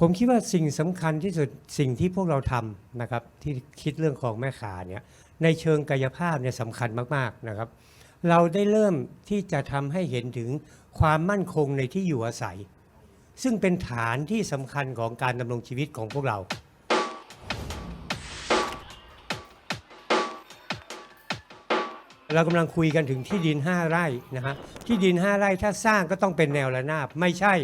ผมคิดว่าสิ่งสำคัญที่สุดสิ่งที่พวกเราทำนะครับที่คิดเรื่องของแม่ขาเนี่ยในเชิงกายภาพเนี่ยสำคัญมากๆนะครับ เราได้เริ่มที่จะทำให้เห็นถึงความมั่นคงในที่อยู่อาศัย ซึ่งเป็นฐานที่สำคัญของการดำรงชีวิตของพวกเราเรากำลังคุยกันถึงที่ดิน 5 ไร่นะฮะที่ดิน 5 ไร่ถ้าสร้างก็ต้องเป็นแนวระนาบ ไม่ใช่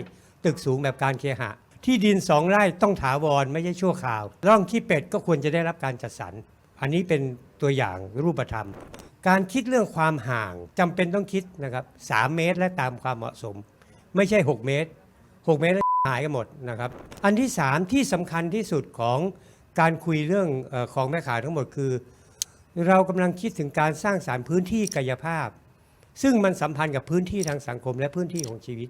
ตึกสูงแบบการเคหะ ที่ดิน2ไร่ต้องถาวรไม่ใช่ชั่วคราว ร่องขี้เป็ดก็ควรจะได้รับการจัดสรร อันนี้เป็นตัวอย่างรูปธรรม การคิดเรื่องความห่างจำเป็นต้องคิดนะครับ3เมตรและตามความเหมาะสม ไม่ใช่ 6 เมตร 6 เมตรแล้วหายกันหมดนะครับ อันที่ 3 ที่สำคัญที่สุดของการคุยเรื่องออของแม่ขายทั้งหมดคือ เรากำลังคิดถึงการสร้างสารพื้นที่กายภาพ ซึ่งมันสัมพันธ์กับพื้นที่ทางสังคมและพื้นที่ของชีวิต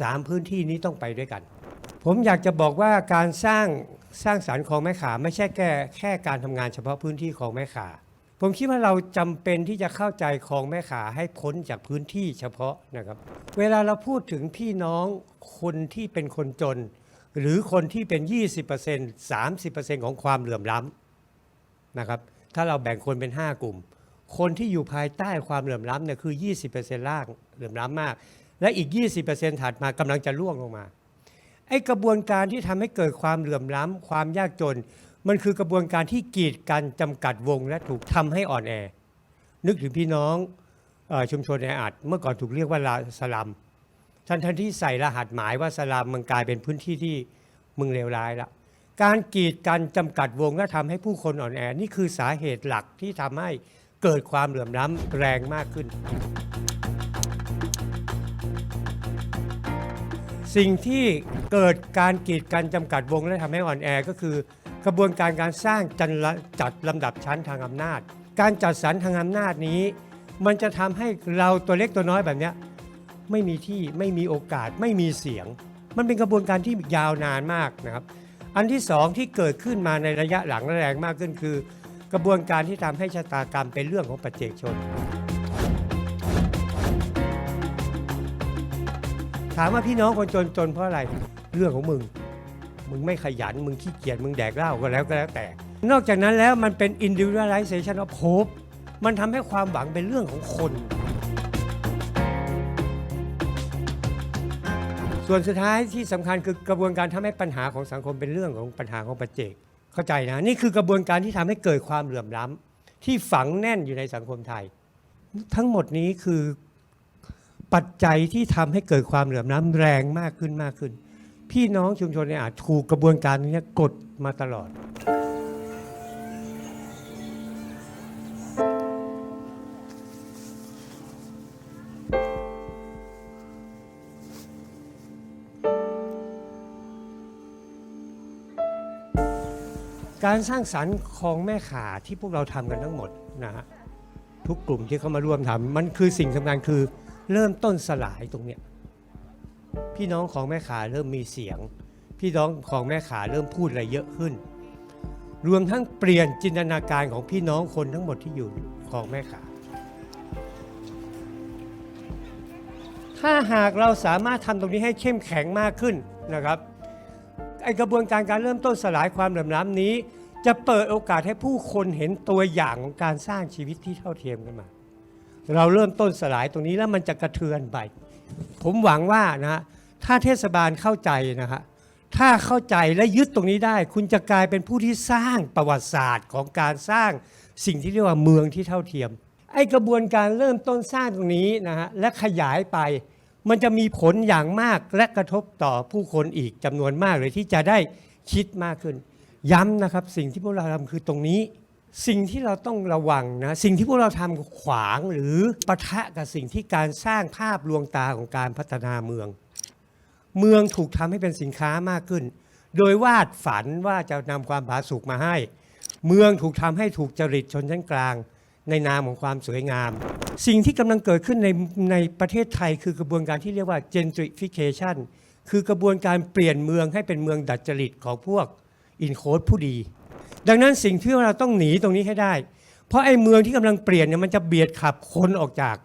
สามพื้นที่นี้ต้องไปด้วยกัน ผมอยากจะบอกว่าการสร้างสร้างสารรค์ของแม่ขา ไม่ใช่แค่แค่การทำงานเฉพาะพื้นที่ของแม่ขา ผมคิดว่าเราจำเป็นที่จะเข้าใจของแม่ขาให้พ้นจากพื้นที่เฉพาะนะครับ เวลาเราพูดถึงพี่น้องคนที่เป็นคนจน หรือคนที่เป็น 20% 30%ของความเหลื่อมล้ำนะครับ ถ้าเราแบ่งคนเป็น 5 กลุ่ม คนที่อยู่ภายใต้ความเหลื่อมล้ำเนี่ยคือ 20%ล่างเหลื่อมล้ำมาก และอีก 20%ถัดมากำลังจะล่วงลงมา อ้กระบวนการที่ทำให้เกิดความเหลื่อมล้ำความยากจน มันคือกระบวนการที่กีดกันจำกัดวง และถูกทำให้อ่อนแอ นึกถึงพี่น้องออชุมชนแออัดเมื่อก่อนถูกเรียกว่าลาสลัมทันทันที่ใส่รหัสหมายว่าสลัมมันกลายเป็นพื้นที่ที่มึงเลวร้ายล้วการกีดกันจำกัดวงและทำให้ผู้คนอ่อนแอนี่คือสาเหตุหลักที่ทำให้เกิดความเหลื่อมล้ำแรงมากขึ้น สิ่งที่เกิดการกีดกันจำกัดวงและทำให้อ่อนแอก็คือ กระบวนการการสร้างจันละจัดลำดับชั้นทางอำนาจ การจัดสรรทางอำนาจนี้ มันจะทำให้เราตัวเล็กตัวน้อยแบบเนี้ยไม่มีที่ไม่มีโอกาสไม่มีเสียง มันเป็นกระบวนการที่ยาวนานมากนะครับ อันที่สองที่เกิดขึ้นมาในระยะหลังและแรงมากขึ้นคือ กระบวนการที่ทำให้ชะตากรรมเป็นเรื่องของปัจเจกชน ถามว่าพี่น้องคนจนจนเพราะอะไรเรื่องของมึง มึงไม่ขยันมึงขี้เกียจมึงแดกเหล้าก็แล้วก็แล้วแต่ นอกจากนั้นแล้วมันเป็น individualization of hope มันทำให้ความหวังเป็นเรื่องของคน ส่วนสุดท้ายที่สำคัญคือกระบวนการทำให้ปัญหาของสังคมเป็นเรื่องของปัญหาของปัจเจก เข้าใจนะ นี่คือกระบวนการที่ทำให้เกิดความเหลื่อมล้ำที่ฝังแน่นอยู่ในสังคมไทย ทั้งหมดนี้คือ ปัจจัยที่ทำให้เกิดความเหลื่อมล้ำแรงมากขึ้นมากขึ้น พี่น้องชุมชนเนี่ยอาจถูกกระบวนการนี้กดมาตลอด การสร้างสรรค์ของแม่ขาที่พวกเราทำกันทั้งหมดนะฮะทุกกลุ่มที่เข้ามาร่วมทำมันคือสิ่งสำคัญคือ เริ่มต้นสลายตรงเนี้ยพี่น้องของแม่ขาเริ่มมีเสียง พี่น้องของแม่ขาเริ่มพูดอะไรเยอะขึ้น รวมทั้งเปลี่ยนจินตนาการของพี่น้องคนทั้งหมดที่อยู่ของแม่ขาถ้าหากเราสามารถทำตรงนี้ให้เข้มแข็งมากขึ้นนะครับไอกระบวนการการเริ่มต้นสลายความเหลื่อมล้ำนี้ จะเปิดโอกาสให้ผู้คนเห็นตัวอย่างของการสร้างชีวิตที่เท่าเทียมกันมา เราเริ่มต้นสลายตรงนี้แล้วมันจะกระเทือนไป ผมหวังว่านะฮะถ้าเทศบาลเข้าใจนะฮะถ้าเข้าใจและยึดตรงนี้ได้ คุณจะกลายเป็นผู้ที่สร้างประวัติศาสตร์ของการสร้างสิ่งที่เรียกว่าเมืองที่เท่าเทียม ไอกระบวนการเริ่มต้นสร้างตรงนี้นะฮะและขยายไป มันจะมีผลอย่างมากและกระทบต่อผู้คนอีกจำนวนมากเลยที่จะได้คิดมากขึ้น ย้ำนะครับสิ่งที่พวกเราทำคือตรงนี้ สิ่งที่เราต้องระวังนะสิ่งที่พวกเราทำขวางหรือปะทะกับสิ่งที่การสร้างภาพลวงตาของการพัฒนาเมือง เมืองถูกทำให้เป็นสินค้ามากขึ้น โดยวาดฝันว่าจะนำความผาสุกมาให้ เมืองถูกทำให้ถูกจริตชนชั้นกลาง ในนามของความสวยงาม สิ่งที่กำลังเกิดขึ้นในในประเทศไทยคือกระบวนการที่เรียกว่า gentrification คือกระบวนการเปลี่ยนเมืองให้เป็นเมืองดัดจริตของพวกอินโคดผู้ดี ดังนั้นสิ่งที่เราต้องหนีตรงนี้ให้ได้ เพราะไอ้เมืองที่กำลังเปลี่ยนเนี่ยมันจะเบียดขับคนออกจาก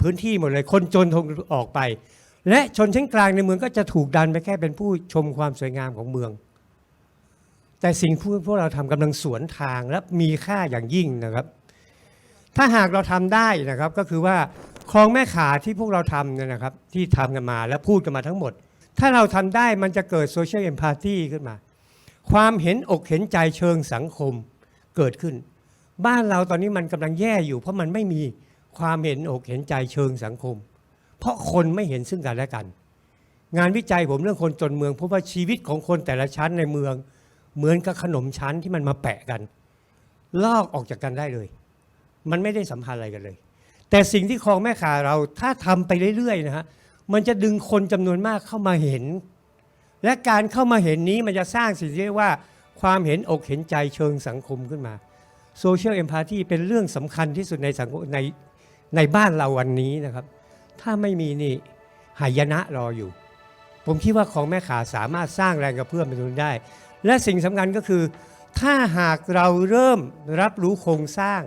พื้นที่หมดเลยคนจนทงออกไป และชนชั้นกลางในเมืองก็จะถูกดันไปแค่เป็นผู้ชมความสวยงามของเมือง แต่สิ่งที่พวกเราทำกำลังสวนทางและมีค่าอย่างยิ่งนะครับ ถ้าหากเราทำได้นะครับก็คือว่าคลองแม่ขาที่พวกเราทำเนี่ยนะครับที่ทำกันมาและพูดกันมาทั้งหมด ถ้าเราทำได้มันจะเกิดโซเชียลเอมพ t ตีขึ้นมา ความเห็นอกเห็นใจเชิงสังคมเกิดขึ้น บ้านเราตอนนี้มันกำลังแย่อยู่ เพราะมันไม่มีความเห็นอกเห็นใจเชิงสังคม เพราะคนไม่เห็นซึ่งกันและกัน งานวิจัยผมเรื่องคนจนเมืองพบว่าชีวิตของคนแต่ละชั้นในเมือง เหมือนกับขนมชั้นที่มันมาแปะกัน ลอกออกจากกันได้เลย มันไม่ได้สัมพันธ์อะไรกันเลย แต่สิ่งที่คลองแม่ขาเราถ้าทำไปเรื่อยๆนะฮะมันจะดึงคนจำนวนมากเข้ามาเห็น และการเข้ามาเห็นนี้มันจะสร้างสิ่งที่เรียกว่าความเห็นอกเห็นใจเชิงสังคมขึ้นมาโซเชียลเอมพ t ตีเป็นเรื่องสำคัญที่สุดในสังคมในในบ้านเราวันนี้นะครับ ถ้าไม่มีนี่หายนะรออยู่ ผมคิดว่าของแม่ขาสามารถสร้างแรงกระเพื่อมเป็นตรงนี้ได้ และสิ่งสำคัญก็คือ ถ้าหากเราเริ่มรับรู้โครงสร้าง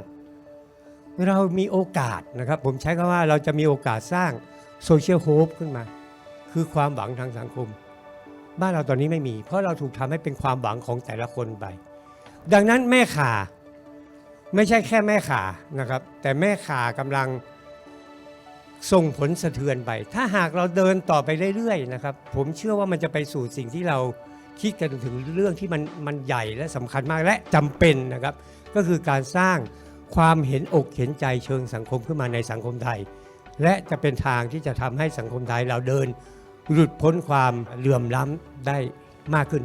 เรามีโอกาสนะครับ ผมใช้คำว่าเราจะมีโอกาสสร้างโซเชียลโฮปขึ้นมา คือความหวังทางสังคม บ้านเราตอนนี้ไม่มี เพราะเราถูกทำให้เป็นความหวังของแต่ละคนไป ดังนั้นแม่ขาไม่ใช่แค่แม่ขานะครับ แต่แม่ขากำลังส่งผลสะเทือนไป ถ้าหากเราเดินต่อไปเรื่อยๆนะครับ ผมเชื่อว่ามันจะไปสู่สิ่งที่เราคิดกันถึงเรื่องที่มันมันใหญ่และสำคัญมากและจำเป็นนะครับ ก็คือการสร้างความเห็นอกเห็นใจเชิงสังคมขึ้นมาในสังคมไทย และจะเป็นทางที่จะทำให้สังคมไทยเราเดิน หลุดพ้นความเหลื่อมล้ำได้มากขึ้น